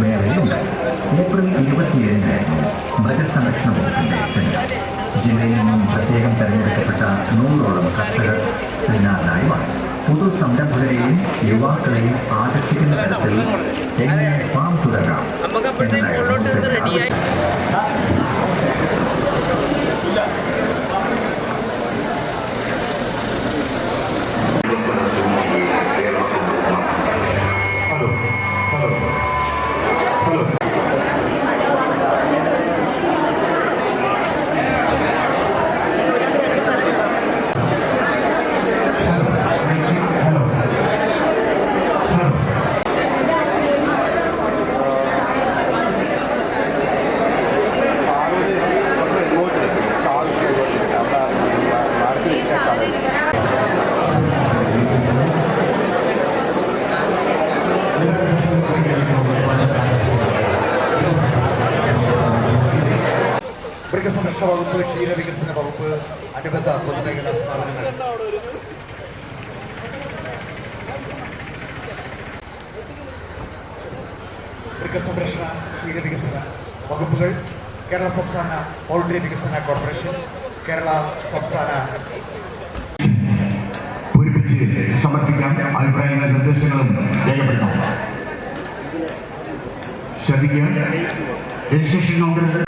മേളയുണ്ട് April ഇരുപത്തിയേഴിനായിരുന്നു മൃഗസംരക്ഷണ വകുപ്പിന്റെ seminar. ജില്ലയിൽ നിന്നും പ്രത്യേകം തെരഞ്ഞെടുക്കപ്പെട്ട നൂറോളം കർഷകർ സെമിനാറിനായി വന്നു. പുതു സംരംഭകരെയും യുവാക്കളെയും ആകർഷിക്കുന്ന തരത്തിൽ എങ്ങനെ ഫാം തുടരാം നമുക്ക് അപ്പോഴത്തേക്ക് മുകളിലോട്ട് നിന്ന് റെഡിയായി മൃഗസംരക്ഷണ വകുപ്പ് ക്ഷീരവികസന വകുപ്പ് അനുബന്ധ പൊതുമേഖലാ സ്ഥാപനങ്ങൾ. മൃഗസംരക്ഷണ ക്ഷീരവികസന വകുപ്പുകൾ കേരള സംസ്ഥാന പൗൾട്രി വികസന കോർപ്പറേഷൻ കേരള സംസ്ഥാന സമർപ്പിക്കാൻ സമർപ്പിക്കാം. അഭിപ്രായങ്ങളും നിർദ്ദേശങ്ങളും രേഖപ്പെടുത്താം. ശ്രദ്ധിക്കുക. രജിസ്ട്രേഷൻ കൗണ്ടർ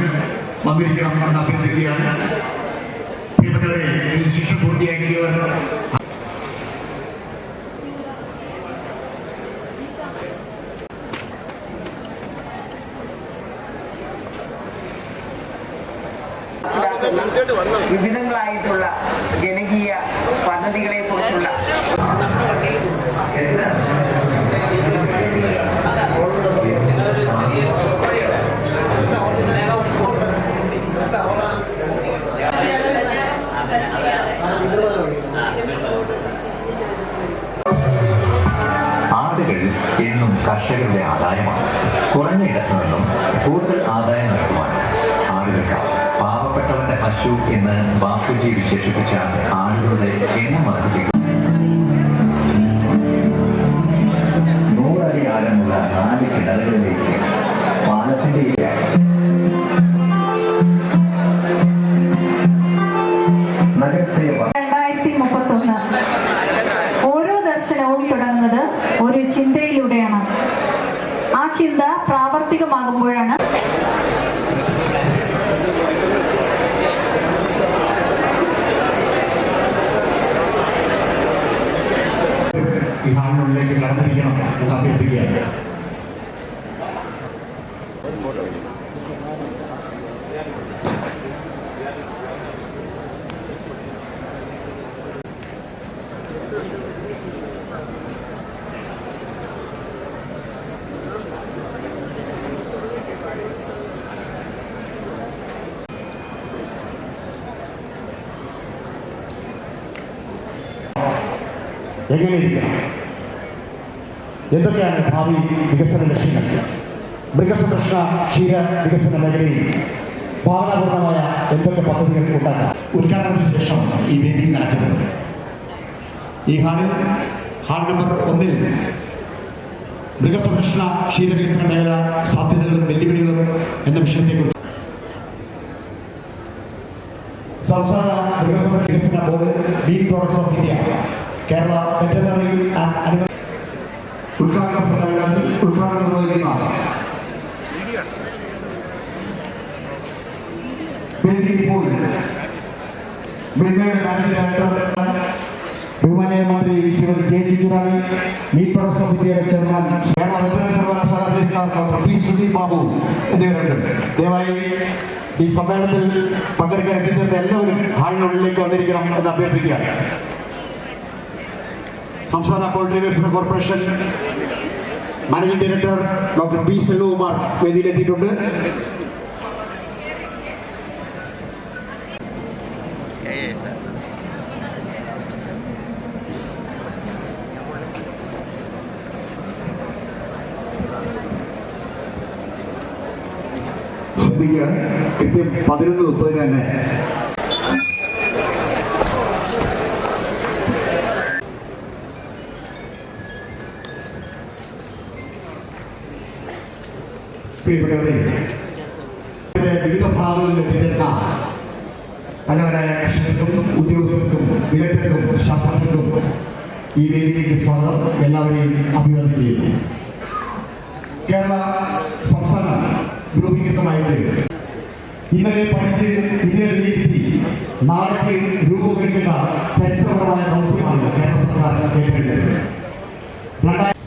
വന്നിരിക്കണം എന്ന് അഭ്യർത്ഥിക്കുകയാണ്. പ്രിയപ്പെട്ടവരെ രജിസ്ട്രേഷൻ പൂർത്തിയാക്കിയവർ. വിവിധങ്ങളായിട്ടുള്ള ജനകീയ പദ്ധതികളെ കുറിച്ചുള്ള എന്നും കർഷകരുടെ ആദായമാണ്. കുറഞ്ഞ ഇടത്തു നിന്നും കൂടുതൽ ആദായം നൽകുവാൻ ആളുകൾക്ക് പാവപ്പെട്ടവന്റെ പശു എന്ന് ബാപ്പുജി വിശേഷിപ്പിച്ച ആളുകളുടെ എണ്ണം വർദ്ധിപ്പിക്കും ചിന്ത പ്രാവർത്തികമാകുമ്പോഴാണ്. ഹാളിനുള്ളിലേക്ക് കടന്നിരിക്കണം. എന്ന് അഭ്യർത്ഥിക്കുകയാണ് എങ്ങനെയിരിക്കണം എന്തൊക്കെയാണ് ഭാവി വികസന ലക്ഷ്യങ്ങൾ? മൃഗസംരക്ഷണ ക്ഷീര വികസന മേഖലയിൽ ഭാവനാപൂർണമായ എന്തൊക്കെ പദ്ധതികൾ ഉണ്ടാക്കാം? ഉദ്ഘാടനത്തിന് ശേഷം ഈ വേദി നടക്കുന്നത് ഈ ഹാളിൽ ഹാൾ നമ്പർ ഒന്നിൽ മൃഗസംരക്ഷണ ക്ഷീര വികസന മേഖല സാധ്യതകളും വെല്ലുവിളികളും എന്ന വിഷയത്തെക്കുറിച്ച് സംസ്ഥാന മൃഗസംരക്ഷണ വികസന board meat products of India Kerala veterinary ഉദ്ഘാടന സമ്മേളനത്തിൽ ഉദ്ഘാടനം നിർവഹിക്കുന്ന വേദിയിൽ ഇപ്പോൾ മിൽമയുടെ മാനേജിംഗ് ഡയറക്ടർ ബഹുമാനീയ മന്ത്രി Shrimati K products chairman Kerala veterinary സർവകലാശാല രജിസ്ട്രാർ ബാബു എന്നിവരുണ്ട്. ദയവായി ഈ സമ്മേളനത്തിൽ പങ്കെടുക്കാൻ എത്തിച്ചേർന്ന എല്ലാവരും ഹാളിനുള്ളിലേക്ക് വന്നിരിക്കണം എന്ന് അഭ്യർത്ഥിക്കുകയാണ്. സംസ്ഥാന പോൾട്രി വികസന corporation managing director doctor P Selvakumar വേദിയിലെത്തിയിട്ടുണ്ട്. കൃത്യം പതിനൊന്ന് മുപ്പതിന് തന്നെ പ്രിയപ്പെട്ടവരെ വിവിധ ഭാഗങ്ങളിൽ എത്തിച്ചേർന്ന പലവരായ കർഷകർക്കും ഉദ്യോഗസ്ഥർക്കും വിദഗ്ധർക്കും ശാസ്ത്രജ്ഞർക്കും ഈ വേദിയിലേക്ക് സ്വാഗതം. എല്ലാവരെയും അഭിവാദ്യം ചെയ്യുന്നു കേരള സംസ്ഥാന രൂപീകൃതമായിട്ട് ഇന്നലെ പഠിച്ച് ഇന്നലെ വിലയിരുത്തി നാളേക്ക് രൂപം ചരിത്രപരമായ ദൗത്യമാണ് കേരള സർക്കാർ ഏറ്റെടുത്തത്. രണ്ടായിരത്തി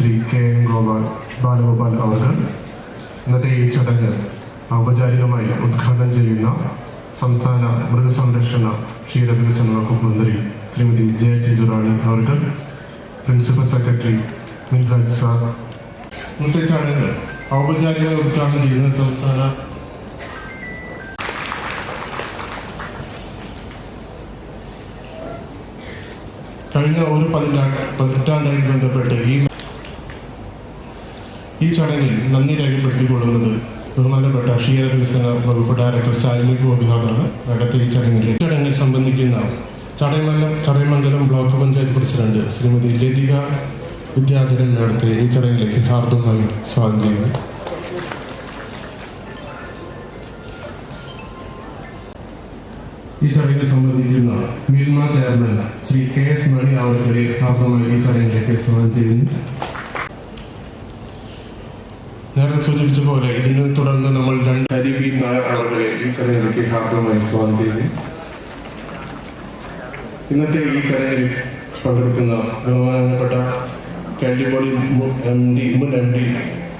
ശ്രീ കെ എം ഗോപാൽ ബാലഗോപാൽ അവർക്ക് ഇന്നത്തെ ഈ ചടങ്ങ് ഔപചാരികമായി ഉദ്ഘാടനം ചെയ്യുന്ന സംസ്ഥാന മൃഗസംരക്ഷണ ക്ഷീരവികസന വകുപ്പ് മന്ത്രി ശ്രീമതി ജയ ചിതുറാണി അവർക്ക് പ്രിൻസിപ്പൽ സെക്രട്ടറി മിൻഹാജ് സാർ. ഇന്നത്തെ ചടങ്ങ് ഔപചാരികമായി ഉദ്ഘാടനം ചെയ്യുന്ന സംസ്ഥാന കഴിഞ്ഞ ഒരു പതിറ്റാണ്ട് പതിറ്റാണ്ടായി ബന്ധപ്പെട്ട് ഈ ഈ ചടങ്ങിൽ നന്ദി രേഖപ്പെടുത്തിക്കൊള്ളുന്നത് ബഹുമാനപ്പെട്ട ക്ഷീര വികസന വകുപ്പ് ഡയറക്ടർ സാലിനി ഗോപിനാഥാണ്. അടുത്ത ഈ ചടങ്ങിൽ ചടങ്ങിൽ സംബന്ധിക്കുന്ന ചടയമംഗലം ചടയമംഗലം ബ്ലോക്ക് പഞ്ചായത്ത് പ്രസിഡന്റ് ശ്രീമതി ലതിക വിദ്യാധരൻ മേടത്തെ ഈ ചടങ്ങിലേക്ക് ഹാർദമായി സ്വാഗതം ചെയ്യുന്നു. ഈ ചടങ്ങിൽ സംബന്ധിക്കുന്ന Milma chairman Shri K S Mani അവർക്ക് ഹാർദമായി ഈ ചടങ്ങിലേക്ക് സ്വാഗതം ചെയ്യുന്നു. നേരത്തെ സൂചിപ്പിച്ച പോലെ ഇതിനെ തുടർന്ന് നമ്മൾ രണ്ട് അരിവി നായർ ഈ ചടങ്ങിലേക്ക് ഹാർദവമായി സ്വാഗതം ചെയ്യുന്നു. ഇന്നത്തെ ഈ ചടങ്ങിൽ പങ്കെടുക്കുന്ന ബഹുമാനപ്പെട്ട കാലിബോഡി എം ഡി മുൻ M D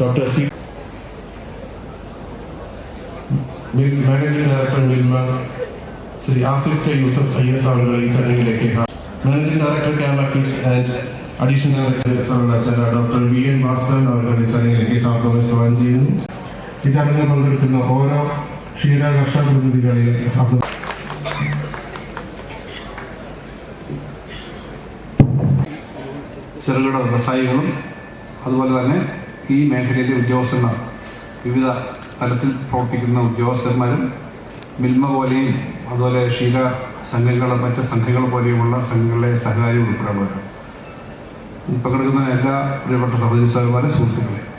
doctor C managing director Milma Shri Asif K Yusuf I S ആളുകൾ ഈ ചടങ്ങിലേക്ക് managing director Kerala feeds and additional director doctor V N അവർ ഈ ചടങ്ങിലേക്ക് ഹാർദവമായി സ്വാഗതം ചെയ്യുന്നു ഈ ചടങ്ങിൽ പങ്കെടുക്കുന്ന ഓരോ ക്ഷീര കർഷക പ്രതിനിധികളെയും ചെറുകിട വ്യവസായികളും അതുപോലെ തന്നെ ഈ മേഖലയിലെ ഉദ്യോഗസ്ഥന്മാർ വിവിധ തലത്തിൽ പ്രവർത്തിക്കുന്ന ഉദ്യോഗസ്ഥന്മാരും മിൽമ പോലെയും അതുപോലെ ക്ഷീര സംഘങ്ങളും മറ്റ് സംഘങ്ങൾ പോലെയുമുള്ള സംഘങ്ങളിലെ സഹകാരി ഉൾപ്പെടെയുള്ളവരാണ്. പങ്കെടുക്കുന്ന എല്ലാ പ്രിയപ്പെട്ട സർവീസുകാരന്മാരെ സുഹൃത്തുക്കളെ.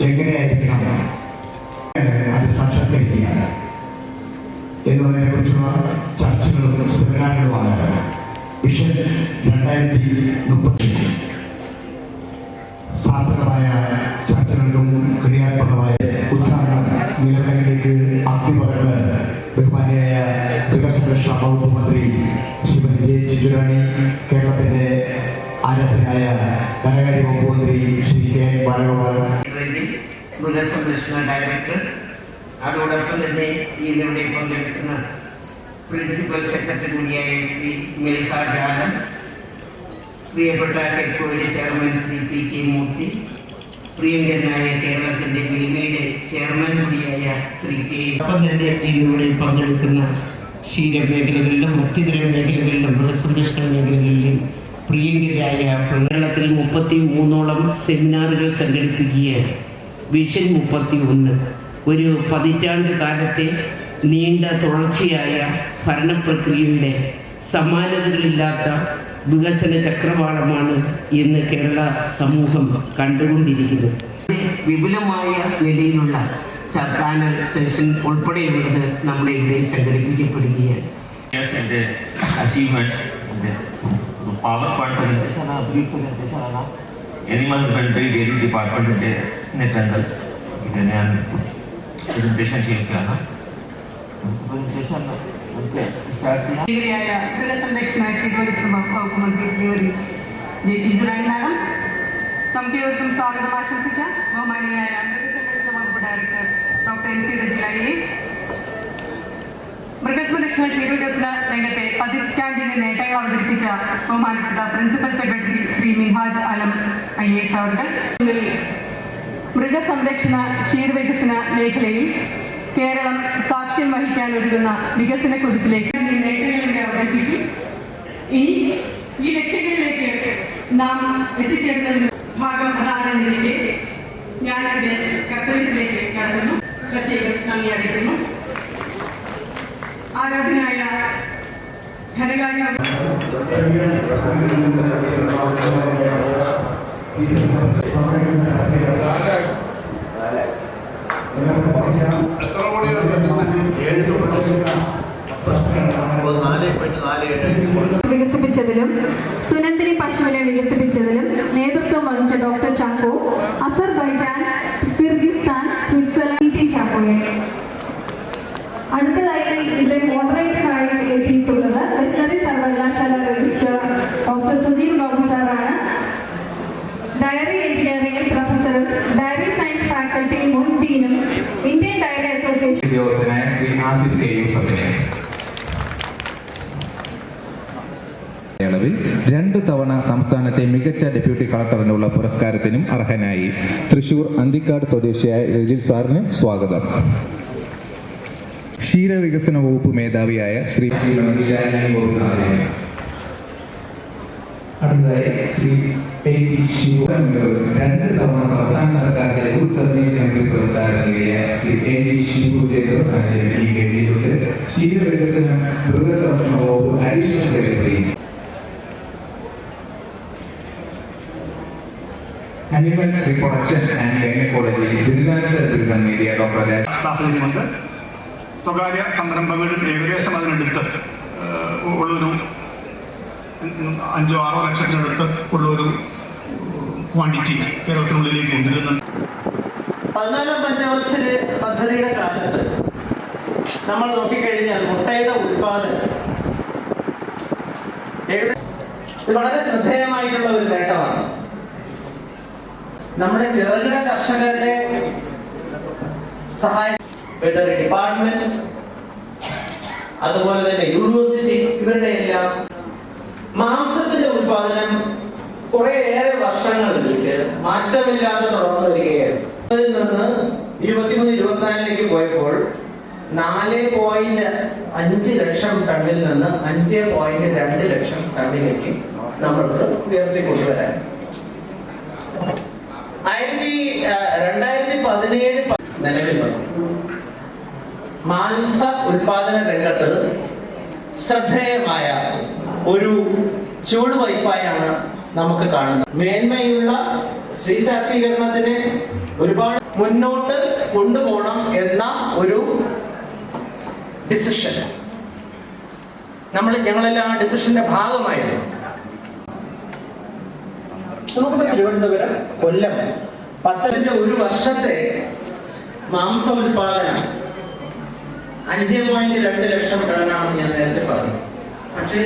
എങ്ങനെയായിരിക്കണം? അത് സാക്ഷാത്കരിക്കുക. എന്നുള്ളതിനെ കുറിച്ചുള്ള ചർച്ചകളും സെമിനാറുകളുമാണ്. വിഷൻ രണ്ടായിരത്തി മുപ്പത്തി സാർത്ഥകമായ ചർച്ചകളിലും ക്രിയാത്മകമായ ഉദ്ഘാടനം നിലവിലേക്ക് അഗ്നിപകർന്ന് ബഹുമാനിയായ മൃഗസംരക്ഷണ വകുപ്പ് മന്ത്രി ശ്രീമതി ജെ ചിജുരാണി കേരളത്തിന്റെ ആരാധനായ ധനകാര്യ വകുപ്പ് മന്ത്രി ശ്രീ കെ ബാലഗോപാൽ മൃഗസംരക്ഷണ ഡയറക്ടർ അതോടൊപ്പം തന്നെ ഇന്നിവിടെ പങ്കെടുക്കുന്ന പ്രിൻസിപ്പൽ സെക്രട്ടറി കൂടിയായ ശ്രീ മിൽഹ ജാലം പ്രിയപ്പെട്ട കെക്കോയുടെ chairman Shri P K Murthy പ്രിയങ്കരനായ കേരളത്തിന്റെ മിൽമയുടെ ചെയർമാൻ കൂടിയായ ശ്രീ കെ. ഒപ്പം തന്നെ ഇന്നിവിടെ പങ്കെടുക്കുന്ന ക്ഷീരമേഖലകളിലും മറ്റിതര മേഖലകളിലും മൃഗസംരക്ഷണ മേഖലകളിലും പ്രിയങ്കരായ കേരളത്തിൽ മുപ്പത്തി മൂന്നോളം സെമിനാറുകൾ സംഘടിപ്പിക്കുകയാണ്. വിഷൻ മുപ്പത്തി ഒന്ന് ഒരു പതിറ്റാണ്ട് കാലത്തെ നീണ്ട തുടർച്ചയായ ഭരണപ്രക്രിയയുടെ സമാനതകളില്ലാത്ത വികസന ചക്രവാളമാണ് ഇന്ന് കേരള സമൂഹം കണ്ടുകൊണ്ടിരിക്കുന്നത്. വിപുലമായ നിലയിലുള്ള പാനൽ സെഷൻ ഉൾപ്പെടെയുള്ളത് നമ്മുടെ ഇവിടെ സംഘടിപ്പിക്കപ്പെടുകയാണ്. Power point and the PowerPoint presentation ആണ് animal husbandry Husbandry Dairy Department നെറ്റങ്കൽ ഇത് ഞാൻ പ്രസന്റേഷൻ ചെയ്യുകയാണ് അതിനുശേഷം നമുക്ക് സ്റ്റാർട്ട് ചെയ്യാം ഡിഗ്രിയായ മൃഗസംരക്ഷണ ക്ഷീരപരിശ്രമ വകുപ്പ് മന്ത്രി ശ്രീമതി ജെ ചിഞ്ചുറാണി മാഡം നമുക്ക് ഏവർക്കും സ്വാഗതം ആശംസിച്ച ബഹുമാനിയായ മൃഗസംരക്ഷണ വകുപ്പ് director doctor M C Reji I S മൃഗസംരക്ഷണ ക്ഷീരവികസന രംഗത്തെ പതിറ്റാണ്ടിന്റെ നേട്ടങ്ങൾ അവതരിപ്പിച്ച ബഹുമാനപ്പെട്ട principal secretary Shri Minhaj Alam I S അവർ മൃഗസംരക്ഷണ ക്ഷീരവികസന മേഖലയിൽ കേരളം സാക്ഷ്യം വഹിക്കാൻ ഒരുങ്ങുന്ന വികസന കുതിപ്പിലേക്ക് നേട്ടങ്ങളിലൂടെ അവതരിപ്പിച്ചു. ഇനി ഈ ലക്ഷ്യങ്ങളിലേക്ക് നാം എത്തിച്ചേരുന്നതിന് ഭാഗം അതാണെന്നിരിക്കെ ഞാൻ എന്റെ കർത്തവ്യത്തിലേക്ക് കടന്നു പ്രത്യേകം നന്ദി അറിയിക്കുന്നു. ആരാധനായ ധനകാര്യ വികസിപ്പിച്ചതിലും സുനന്ദിനി പശുവിനെ വികസിപ്പിച്ചതിലും നേതൃത്വം വഹിച്ച doctor Chacko Azerbaijan Kyrgyzstan Switzerland ചാക്കോയെ. അടുത്തതായി ഇവിടെ രണ്ടു തവണ സംസ്ഥാനത്തെ മികച്ച ഡെപ്യൂട്ടി കളക്ടറിനുള്ള പുരസ്കാരത്തിനും അർഹനായി. തൃശൂർ അന്തിക്കാട് സ്വദേശിയായ രജിൽ സാറിന് സ്വാഗതം. ക്ഷീരവികസന വകുപ്പ് മേധാവിയായ ശ്രീ അടുത്തതായി ശ്രീ ശ്രീ മൃഗസംരക്ഷണ വകുപ്പ് additional secretary animal reproduction and gynaecology ബിരുദാനന്തര ബിരുദം നേടിയ ഡോക്ടർ സാഹചര്യമുണ്ട്. സ്വകാര്യ സംരംഭങ്ങൾ ഏകദേശം അതിനടുത്ത് ഉള്ളൊരു അഞ്ചോ ആറോ ലക്ഷത്തിനടുത്ത് ഉള്ളൊരു ക്വാണ്ടിറ്റി കേരളത്തിനുള്ളിലേക്ക് കൊണ്ടുവരുന്നുണ്ട്. പതിനാലാം പഞ്ചവത്സര പദ്ധതിയുടെ കാലത്ത് നമ്മൾ നോക്കിക്കഴിഞ്ഞാൽ മുട്ടയുടെ ഉത്പാദനം ഏകദേശം ഇത് വളരെ ശ്രദ്ധേയമായിട്ടുള്ള ഒരു നേട്ടമാണ്. നമ്മുടെ ചെറുകിട കർഷകരുടെ സഹായം. ഡിപ്പാർട്ട്മെന്റ് അതുപോലെ തന്നെ യൂണിവേഴ്സിറ്റി ഇവരുടെ എല്ലാം മാംസത്തിന്റെ ഉത്പാദനം കുറേയേറെ വർഷങ്ങളിലേക്ക് മാറ്റമില്ലാതെ തുടർന്നു വരികയായിരുന്നു. നിന്ന് ഇരുപത്തിമൂന്ന് ഇരുപത്തിനാലിലേക്ക് പോയപ്പോൾ നാല് പോയിന്റ് അഞ്ച് ലക്ഷം ടണ്ണിൽ നിന്ന് അഞ്ച് പോയിന്റ് രണ്ട് ലക്ഷം ടണ്ണിലേക്ക് നമ്മൾക്ക് ഉയർത്തി കൊണ്ടുവരാൻ ആയിരത്തി രണ്ടായിരത്തി പതിനേഴ് നിലവിൽ വന്നു. മാംസ ഉൽപാദന രംഗത്ത് ശ്രദ്ധേയമായ ഒരു ചുവടുവയ്പായാണ് നമുക്ക് കാണുന്നത്. മേന്മയുള്ള സ്ത്രീ ശാക്തീകരണത്തിന് ഒരുപാട് മുന്നോട്ട് കൊണ്ടുപോകണം എന്ന ഒരു ഡിസിഷൻ നമ്മൾ ഞങ്ങളെല്ലാം ആ ഡിസിഷന്റെ ഭാഗമായിരുന്നു. നമുക്കിപ്പോ തിരുവനന്തപുരം കൊല്ലം. പത്തനംതിട്ട ഒരു വർഷത്തെ മാംസ ഉൽപാദനം അഞ്ച് പോയിന്റ് രണ്ട് ലക്ഷം ടണ്ണാണെന്ന് ഞാൻ നേരത്തെ പറഞ്ഞു. പക്ഷേ